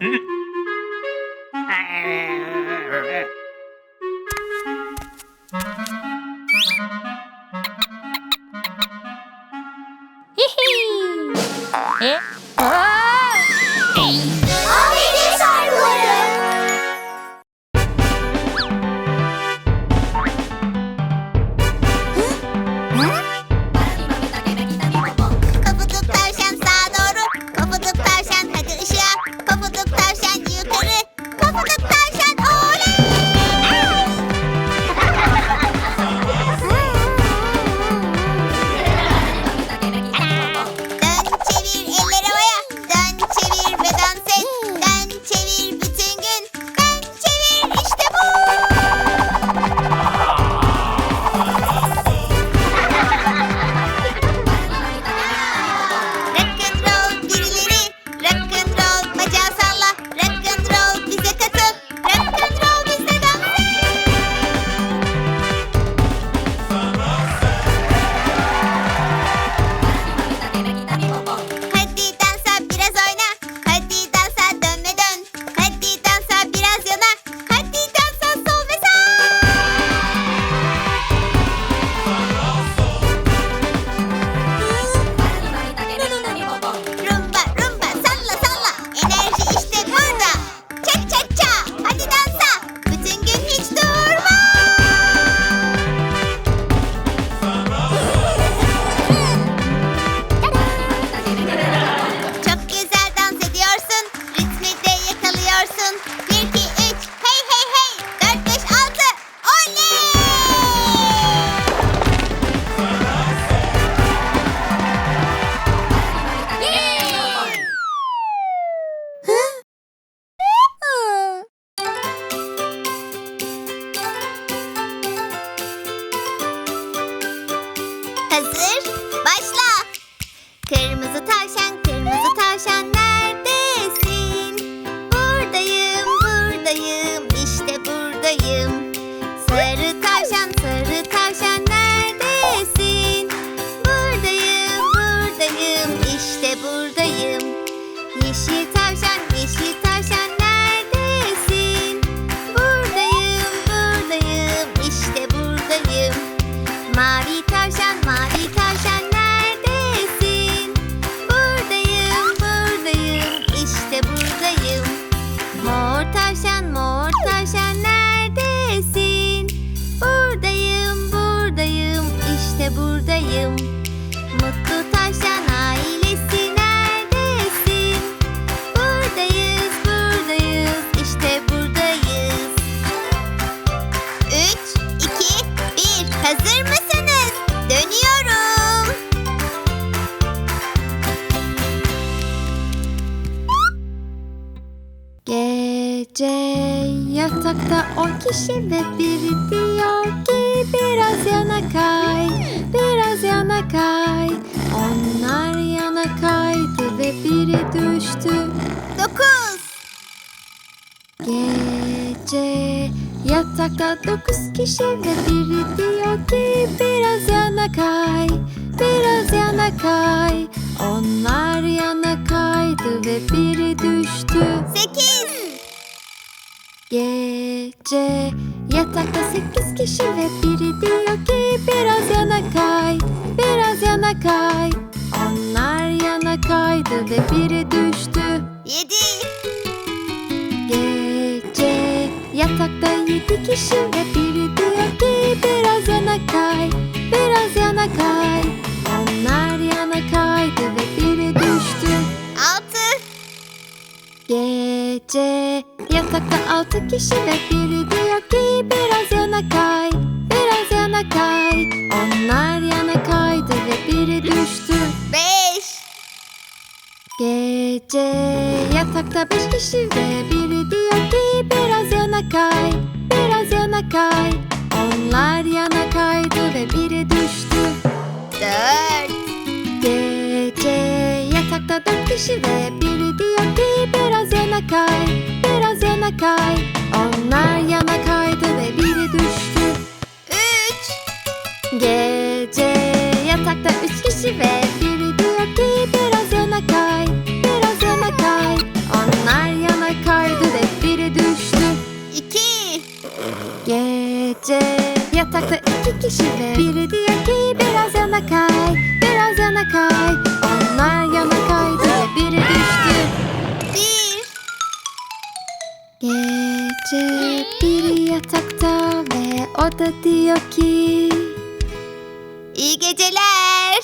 Mm-hmm. Kişi ve biri diyor ki biraz yana kay, biraz yana kay. Onlar yana kaydı ve biri düştü. Dokuz. Gece yatakta dokuz kişi ve biri diyor ki biraz yana kay, biraz yana kay. Onlar yana kaydı ve biri düştü. Sekiz. Gece yatakta sekiz kişi ve biri diyor ki biraz yana kay, biraz yana kay. Onlar yana kaydı ve biri düştü. Yedi. Gece yatakta yedi kişi ve biri diyor ki biraz yana kay, biraz yana kay. Onlar yana kaydı ve biri düştü. Altı. Gece yatakta altı kişi ve biri diyor ki biraz yana kay, biraz yana kay. Onlar yana kaydı ve biri düştü. Beş. Gece yatakta beş kişi ve biri diyor ki biraz yana kay, biraz yana kay. Onlar yana kaydı ve biri düştü. Dört. Gece yatakta dört kişi ve biri yana kay, biraz yana kay. Onlar yana kaydı ve biri düştü. Üç. Gece yatakta üç kişi ve biri diyor ki biraz yana kay, biraz yana kay. Onlar yana kaydı ve biri düştü. İki. Gece yatakta iki kişi ve biri diyor ki biraz yana kay, biraz yana kay. Onlar yana Gece biri yatakta ve o da diyor ki İyi geceler.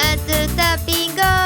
at the bingo.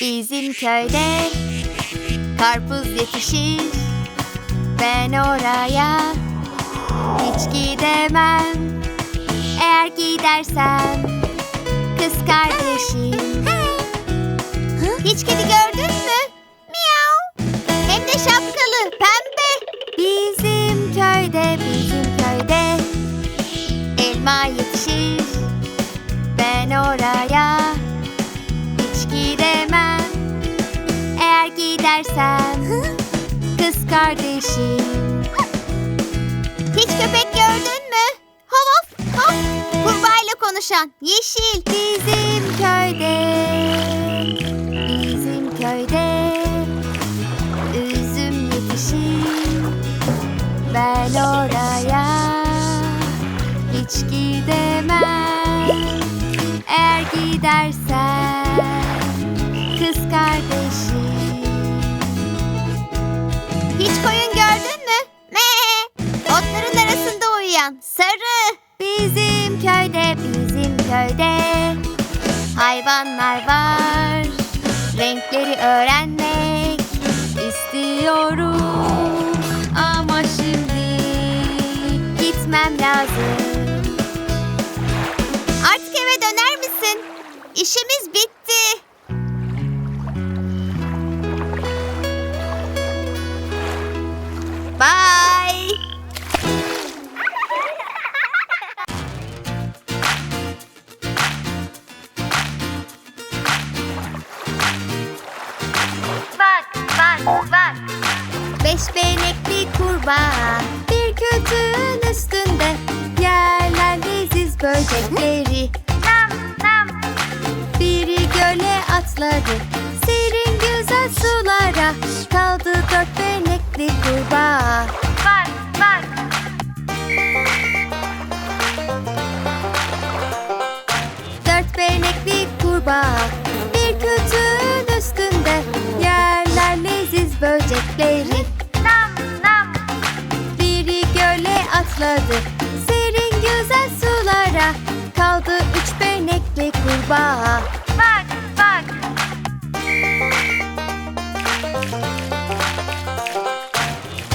Bizim köyde karpuz yetişir. Ben oraya hiç gidemem. Eğer gidersem kız kardeşim. Hiç kedi gördün mü? Kız kardeşim. Hiç köpek gördün mü? Hav hav Kurbağayla konuşan yeşil Bizim köyde. Bizim köyde Üzüm yetişir. Ben oraya. Hiç gidemem. Eğer gidersem uyuyan sarı. Bizim köyde, bizim köyde hayvanlar var. Renkleri öğrenmek istiyorum. Ama şimdi gitmem lazım. Artık eve döner misin? İşimiz bitti. Bak. Beş benekli kurbağa bir kötüğün üstünde yerler leziz böcekleri. Nam, nam. Biri göle atladı serin güzel sulara kaldı dört benekli kurbağa. Bak, bak. Dört benekli kurbağa bir kötüğün böcekleri. Nam nam. Biri göle atladı serin güzel sulara kaldı üç benekli kurbağa. Bak bak.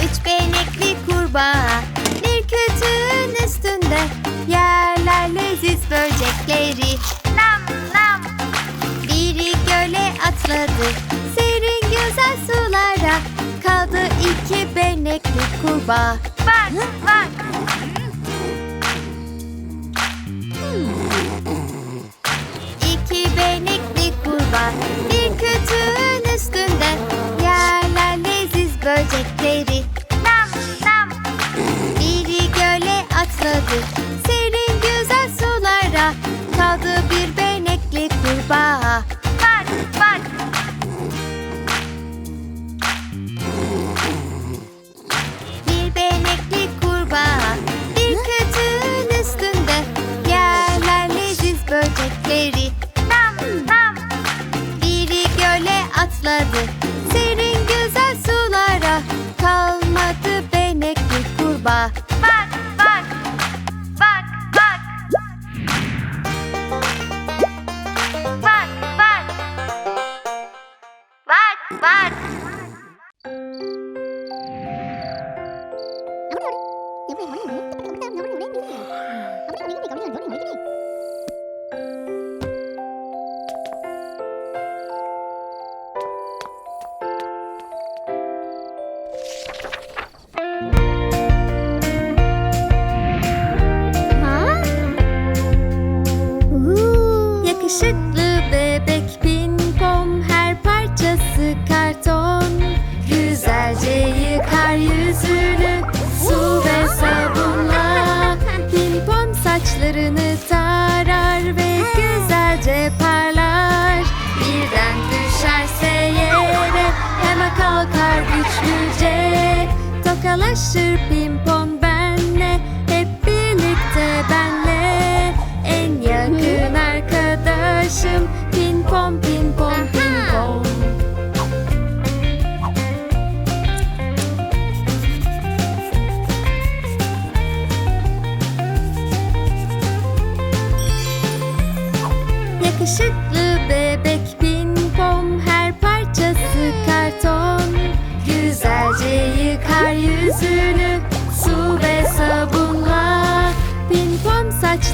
Üç benekli kurbağa bir kötüğün üstünde yerler leziz böcekleri. Nam nam. Biri göle atladı serin güzel sulara kaldı iki benekli kurbağa. Bak bak. İki benekli kurbağa bir kötüğün güçlüce Tokalaşır pimpom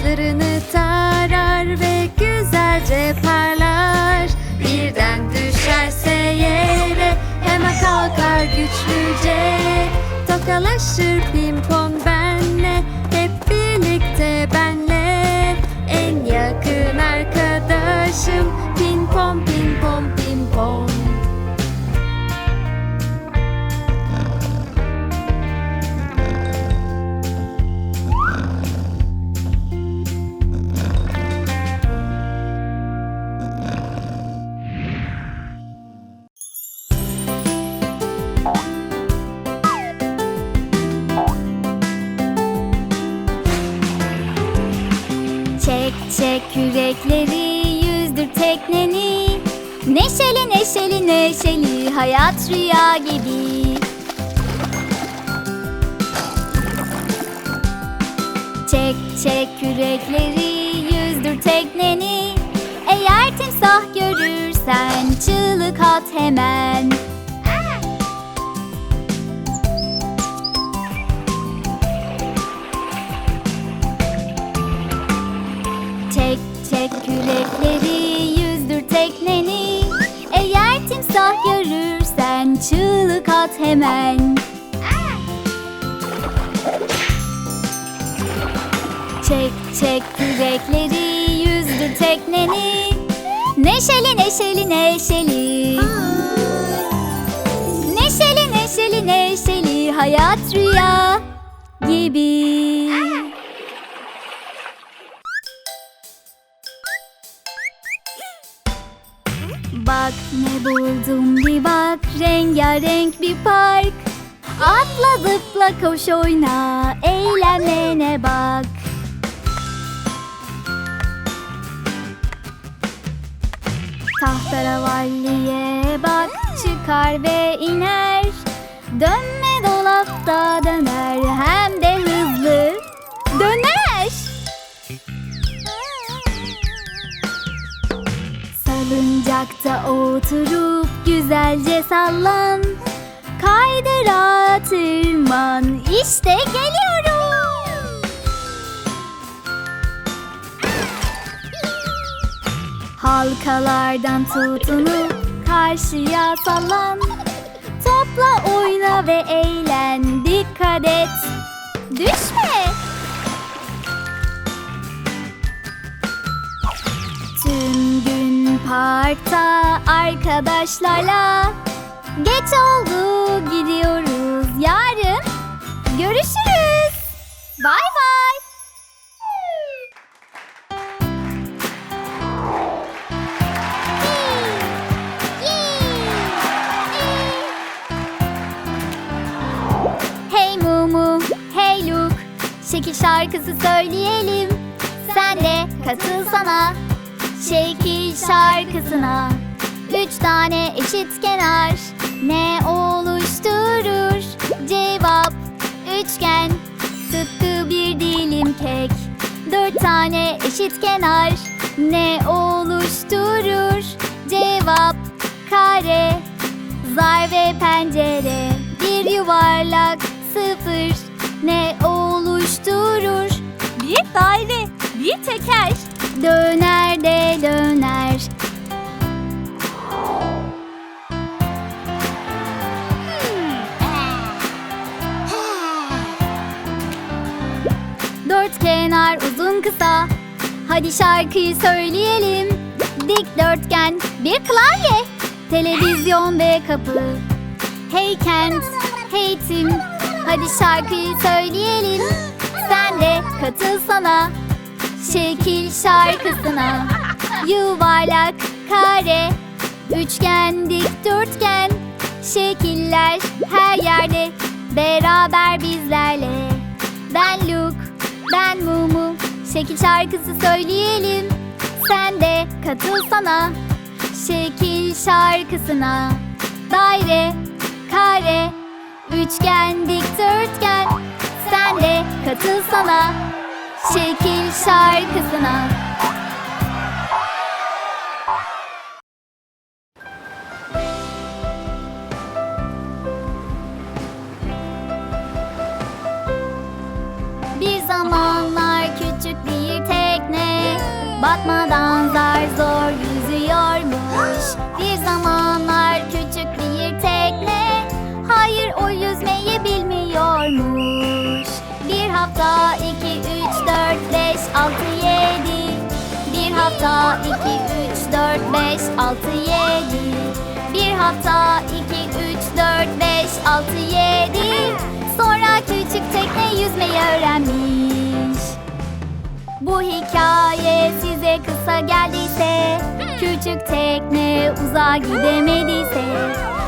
Saçlarını tarar ve güzelce parlar. Birden düşerse yere hemen kalkar güçlüce. Tokalaşır pimpon benle hep birlikte benle. En yakın arkadaşım hayat rüya gibi. Çek çek kürekleri yüzdür tekneni. Eğer timsah görürsen çığlık at hemen. Çek çek kürekleri at hemen. Çek çek kürekleri yüzdür tekneni. Neşeli neşeli neşeli. Neşeli neşeli neşeli hayat rüya gibi rengarenk bir park. Atla zıpla koş oyna. Eğlenmene bak. Tahtaravalliye bak çıkar ve iner. Dönme dolapta döner. Hem de hızlı. Döner! Salıncakta oturup güzelce sallan. Kaydıra tırman işte geliyorum. Halkalardan tutunup karşıya sallan. Topla oyna ve eğlen. Dikkat et. Düşme parkta arkadaşlarla. Geç oldu gidiyoruz yarın. Görüşürüz. Bay bay. Hey Mumu, hey Luke. Şekil şarkısı söyleyelim. Sen de katılsana Şekil şarkısına. Üç tane eşit kenar. Ne oluşturur? Cevap Üçgen. Tıpkı bir dilim kek. Dört tane eşit kenar. Ne oluşturur? Cevap Kare. Zar ve pencere Bir yuvarlak sıfır. Ne oluşturur? Bir daire Bir teker Döner de döner. Dört kenar uzun kısa. Hadi şarkıyı söyleyelim. Dikdörtgen bir klavye. Televizyon ve kapı. Hey Kent, hey Tim. Hadi şarkıyı söyleyelim. Sen de katılsana Şekil şarkısına. Yuvarlak, kare. Üçgen, dikdörtgen. Şekiller her yerde. Beraber bizlerle. Ben Luke, ben Mumu. Şekil şarkısı söyleyelim. Sen de katılsana Şekil şarkısına. Daire, kare. Üçgen, dikdörtgen. Sen de katılsana Şekil şarkısına. Bir zamanlar küçük bir Batmadan zar zor yüzüyormuş. Bir zamanlar küçük bir tekne Hayır o yüzmeyi bilmiyormuş hafta iki üç dört beş altı yedi. Bir hafta iki üç dört beş altı yedi. Bir hafta iki üç dört beş altı yedi. Sonra küçük tekne yüzmeyi öğrenmiş. Bu hikaye size kısa geldiyse Küçük tekne uzağa gidemediyse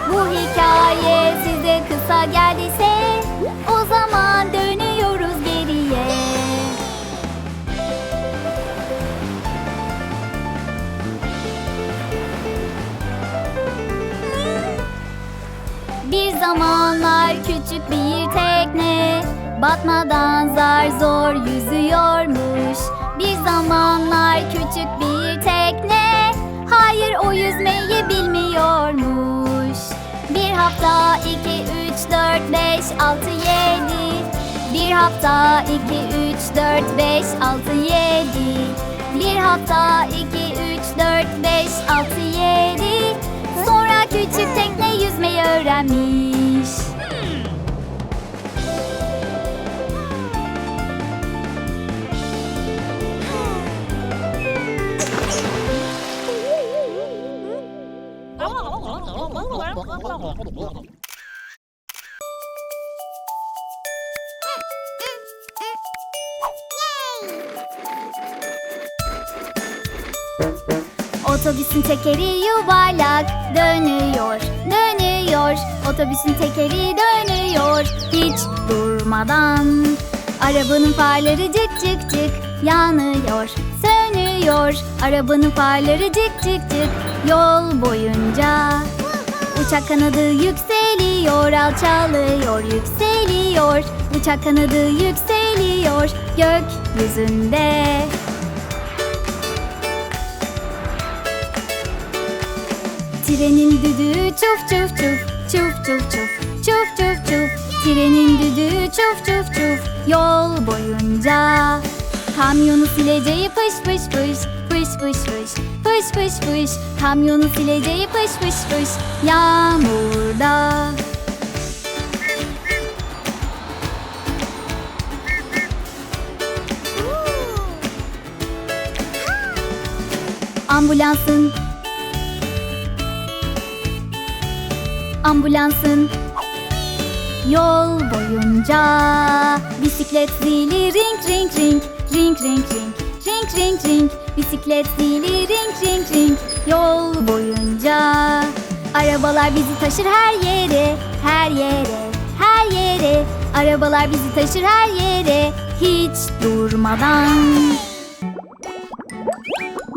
Bu hikaye size kısa geldiyse zamanlar küçük bir tekne Batmadan zar zor yüzüyormuş. Bir zamanlar küçük bir tekne Hayır o yüzmeyi bilmiyormuş. Bir hafta iki üç dört beş altı yedi. Bir hafta iki üç dört beş altı yedi. Bir hafta iki üç dört beş altı yedi küçük tekne yüzmeyi öğrenmiş Otobüsün tekeri yuvarlak dönüyor, dönüyor. Otobüsün tekeri dönüyor hiç durmadan. Arabanın farları cık cık cık yanıyor, sönüyor. Arabanın farları cık cık cık yol boyunca. Uçak kanadı yükseliyor, alçalıyor, yükseliyor. Uçak kanadı yükseliyor gökyüzünde. Trenin düdüğü çuf çuf çuf Çuf çuf çuf çuf çuf çuf. Trenin düdüğü çuf çuf çuf Yol boyunca. Kamyonu sileceği pış pış pış Pış pış pış Pış pış pış. Kamyonu sileceği pış pış pış Yağmurda. Ambulansın ambulansın. Yol boyunca bisiklet zili ring ring ring ring ring ring ring ring ring. Bisiklet zili ring ring ring. Yol boyunca arabalar bizi taşır her yere her yere her yere. Arabalar bizi taşır her yere hiç durmadan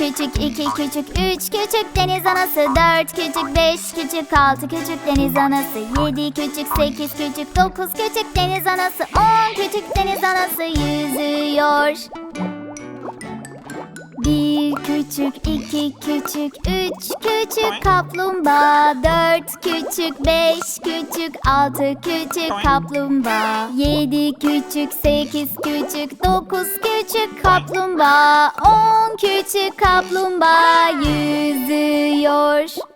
küçük, iki küçük, üç küçük deniz anası Dört küçük, beş küçük, altı küçük deniz anası Yedi küçük, sekiz küçük, dokuz küçük deniz anası On küçük deniz anası yüzüyor bir küçük, iki küçük, üç küçük kaplumbağa Dört küçük, beş küçük, altı küçük kaplumbağa Yedi küçük, sekiz küçük, dokuz küçük kaplumbağa On küçük kaplumbağa yüzüyor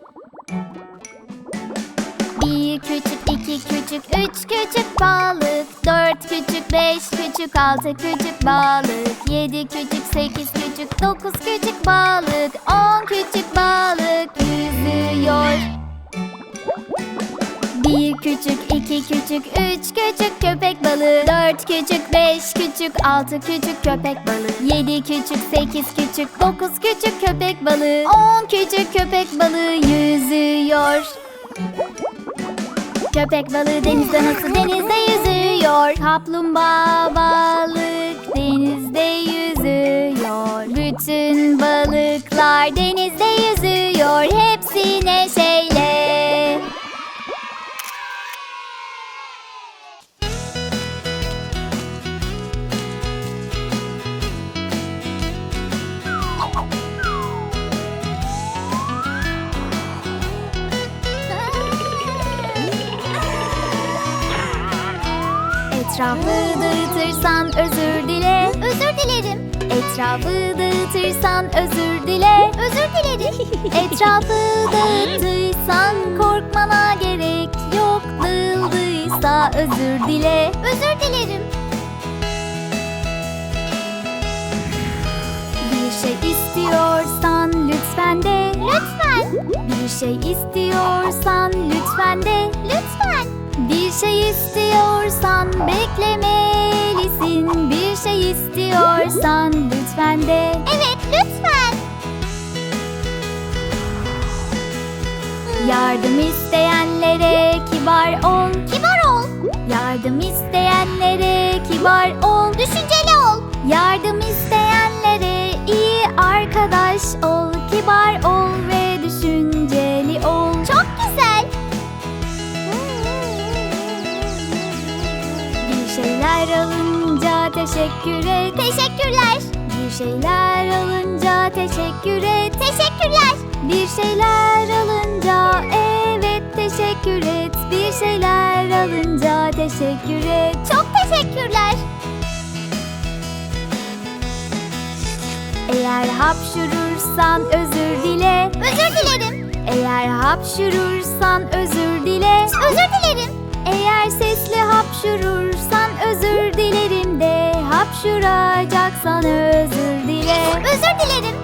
bir küçük, iki küçük, üç küçük balık. Dört küçük, beş küçük, altı küçük balık. Yedi küçük, sekiz küçük, dokuz küçük balık. On küçük balık yüzüyor. Bir küçük, iki küçük, üç küçük köpek balığı. Dört küçük, beş küçük, altı küçük köpek balığı. Yedi küçük, sekiz küçük, dokuz küçük köpek balığı. On küçük köpek balığı yüzüyor Köpek balığı denizde nasıl denizde yüzüyor? Kaplumbağa balık denizde yüzüyor. Bütün balıklar denizde yüzüyor. Hepsi neşeyle Etrafı dağıtırsan özür dile. Özür dilerim. Etrafı dağıtırsan özür dile. Özür dilerim. Etrafı dağıttıysan korkmana gerek yok. Dağıldıysa özür dile. Özür dilerim. Bir şey istiyorsan lütfen de Lütfen Bir şey istiyorsan lütfen de Lütfen şey istiyorsan beklemelisin. Bir şey istiyorsan lütfen de. Evet lütfen. Yardım isteyenlere kibar ol. Kibar ol. Yardım isteyenlere kibar ol. Düşünceli ol. Yardım isteyenlere iyi arkadaş ol. Kibar ol ve şeyler alınca teşekkür et. Teşekkürler. Bir şeyler alınca teşekkür et. Teşekkürler. Bir şeyler alınca evet teşekkür et. Bir şeyler alınca teşekkür et. Çok teşekkürler. Eğer hapşurursan özür dile. Özür dilerim. Eğer hapşurursan özür dile. Özür dilerim. Eğer sesli hapşurursan özür dilerim de Hapşuracaksan özür dile. Özür dilerim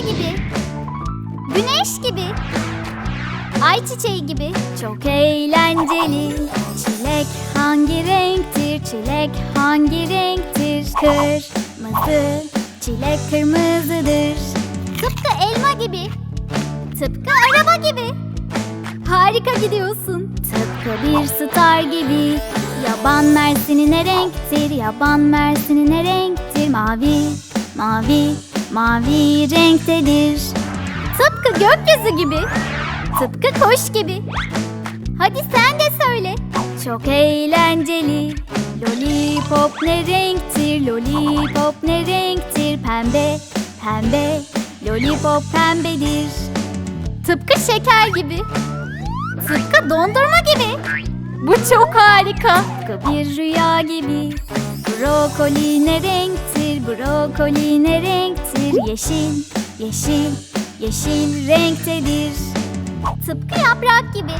gibi. Güneş gibi. Ay çiçeği gibi. Çok eğlenceli. Çilek hangi renktir? Çilek hangi renktir? Kırmızı. Çilek kırmızıdır. Tıpkı elma gibi. Tıpkı araba gibi. Harika gidiyorsun. Tıpkı bir star gibi. Yaban mersini ne renktir? Yaban mersini ne renktir? Mavi, mavi, mavi renktedir. Tıpkı gökyüzü gibi. Tıpkı kuş gibi. Hadi sen de söyle. Çok eğlenceli. Lollipop ne renktir? Lollipop ne renktir? Pembe, pembe. Lollipop pembedir. Tıpkı şeker gibi. Tıpkı dondurma gibi. Bu çok harika. Tıpkı bir rüya gibi. Brokoli ne renktir? Brokoli ne renktir? Yeşil, yeşil, yeşil renktedir. Tıpkı yaprak gibi.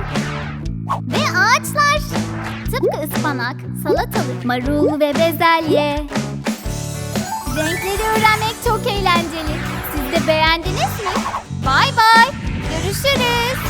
Ve ağaçlar. Tıpkı ıspanak, salatalık, marul ve bezelye. Renkleri öğrenmek çok eğlenceli. Siz de beğendiniz mi? Bay bay. Görüşürüz.